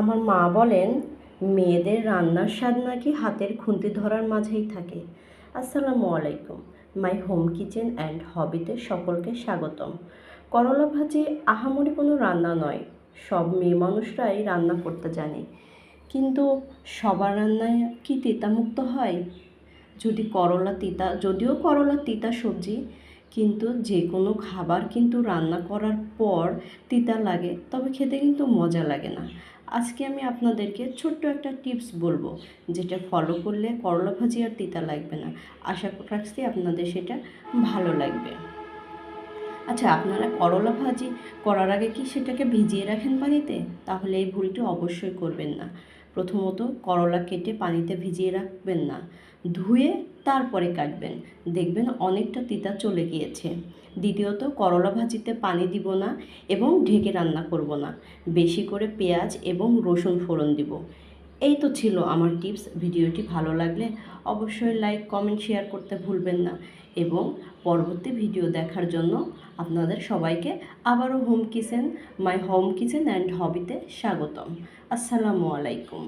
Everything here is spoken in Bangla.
আমার মা বলেন, মেয়েদের রান্নার স্বাদ নাকি হাতের খুন্তি ধরার মাঝেই থাকে। আসসালামু আলাইকুম। মাই হোম কিচেন অ্যান্ড হবিতে সকলকে স্বাগতম। করলা ভাজি আহামরি কোনো রান্না নয়। সব মেয়ে মানুষরাই রান্না করতে জানে। কিন্তু সবার রান্নায় কি তিতামুক্ত হয়? যদি করলা তিতা, যদিও করলা তিতা সবজি কিন্তু যে কোনো খাবার কিন্তু রান্না করার পর তিতা লাগে, তবে খেতে কিন্তু মজা লাগে না। আজকে আমি আপনাদেরকে ছোট্ট একটা টিপস বলব, যেটা ফলো করলে করলা ভাজি আর তিতা লাগবে না। আশা রাখছি আপনাদের সেটা ভালো লাগবে। আচ্ছা আপনারা করলা ভাজি করার আগে কি সেটাকে ভিজিয়ে রাখেন পানিতে? তাহলে এই ভুলটি অবশ্যই করবেন না। প্রথমত করলা কেটে পানিতে ভিজিয়ে রাখবেন না। ধুয়ে তারপরে কাটবেন। দেখবেন অনেকটা তিতা চলে গিয়েছে। দ্বিতীয়ত, করলা ভাজিতে পানি দিব না এবং ঢেকে রান্না করব না। বেশি করে পেঁয়াজ এবং রসুন ফোড়ন দিব। এই তো ছিল আমার টিপস। ভিডিওটি ভালো লাগলে অবশ্যই লাইক, কমেন্ট, শেয়ার করতে ভুলবেন না এবং পরবর্তী ভিডিও দেখার জন্য আপনাদের সবাইকে আবারও home kitchen my home kitchen and হবিতে স্বাগতম। আসসালামু আলাইকুম।